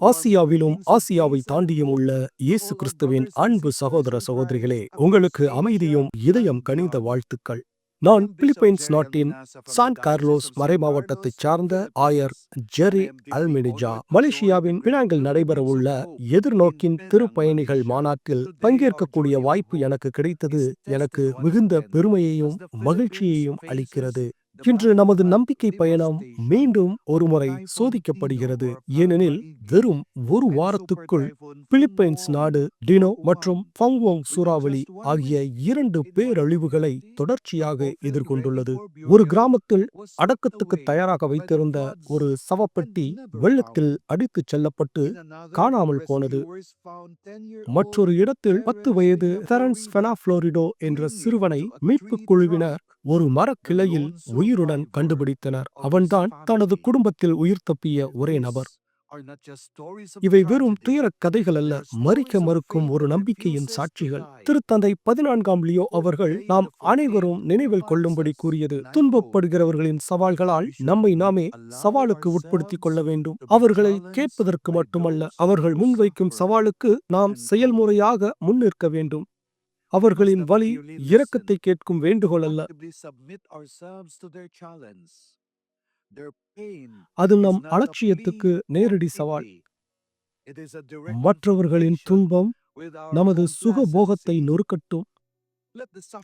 ஆசியாவிலும் ஆசியாவை தாண்டியும் உள்ள இயேசு கிறிஸ்துவின் அன்பு சகோதர சகோதரிகளே உங்களுக்கு அமைதியும் இதயம் கனிந்த வாழ்த்துக்கள். நான் பிலிப்பைன்ஸ் நாட்டின் சான் கார்லோஸ் மறை மாவட்டத்தைச் சார்ந்த ஆயர் ஜெரி அல்மினிஜா மலேசியாவின் பினாங்கில் நடைபெறவுள்ள எதிர்நோக்கின் திருப்பயணிகள் மாநாட்டில் பங்கேற்கக்கூடிய வாய்ப்பு எனக்கு கிடைத்தது. எனக்கு மிகுந்த பெருமையையும் மகிழ்ச்சியையும் அளிக்கிறது. இன்று நமது நம்பிக்கை பயணம் மீண்டும் ஒருமுறை சோதிக்கப்படுகிறது. ஏனெனில் வெறும் ஒரு வாரத்துக்குள் பிலிப்பைன்ஸ் நாடு டினோ மற்றும் பங்வோங் சூறாவளி ஆகிய இரண்டு பேரழிவுகளை தொடர்ச்சியாக எதிர்கொண்டுள்ளது. ஒரு கிராமத்தில் அடக்கத்துக்கு தயாராக வைத்திருந்த ஒரு சவப்பெட்டி வெள்ளத்தில் அடித்துச் செல்லப்பட்டு காணாமல் போனது. மற்றொரு இடத்தில் பத்து வயது தெரன்ஸ் பெனாஃப்ளோரிடோ என்ற சிறுவனை மீட்புக் குழுவினர் ஒரு மரக்கிளையில் உயிருடன் கண்டுபிடித்தனர். அவன்தான் தனது குடும்பத்தில் உயிர் தப்பிய ஒரே நபர். இவை வெறும் துயரக் கதைகள் அல்ல மறிக்க மறுக்கும் ஒரு நம்பிக்கையின் சாட்சிகள். திருத்தந்தை பதினான்காம் லியோ அவர்கள் நாம் அனைவரும் நினைவில் கொள்ளும்படி கூறியது துன்பப்படுகிறவர்களின் சவால்களால் நம்மை நாமே சவாலுக்கு உட்படுத்திக் கொள்ள வேண்டும். அவர்களை கேட்பதற்கு மட்டுமல்ல அவர்கள் முன்வைக்கும் சவாலுக்கு நாம் செயல்முறையாக முன்னிற்க வேண்டும். அவர்களின் வழி இரக்கத்தை கேட்கும் வேண்டுகோள் அல்ல. அது நம் அலட்சியத்துக்கு நேரடி சவால். மற்றவர்களின் துன்பம் நமது சுகபோகத்தை நொறுக்கட்டும்.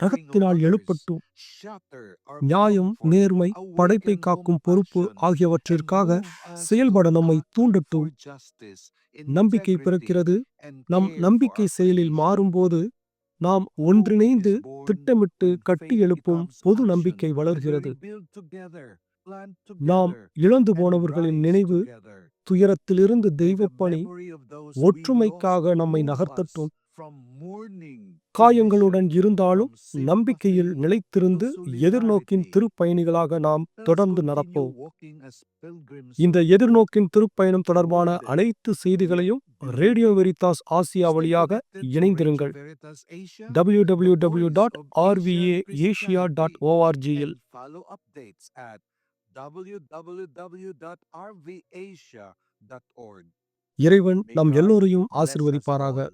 ரகத்தினால் எழுப்பட்டும். நியாயம் நேர்மை படைப்பை காக்கும் பொறுப்பு ஆகியவற்றிற்காக செயல்பட நம்மை தூண்டட்டும். நம்பிக்கை பிறக்கிறது. நம் நம்பிக்கை செயலில் மாறும்போது நாம் ஒன்றிணைந்து திட்டமிட்டு கட்டி எழுப்பும் பொது நம்பிக்கை வளர்கிறது. நாம் இழந்து போனவர்களின் நினைவு துயரத்திலிருந்து தெய்வப்பணி ஒற்றுமைக்காக நம்மை நகர்த்தட்டும். காயங்களுடன் இருந்தாலும் நம்பிக்கையில் நிலைத்திருந்து எதிர்நோக்கின் திருப்பயணிகளாக நாம் தொடர்ந்து நடப்போம். இந்த எதிர்நோக்கின் திருப்பயணம் தொடர்பான அனைத்து செய்திகளையும் ரேடியோ வெரிதாஸ் ஆசியா வழியாக இணைந்திருங்கள். W W W dot RVA Asia dot ஓஆர்ஜியில் www.rvasia.org இறைவன் நம் எல்லோரையும் ஆசிர்வதிப்பாராக.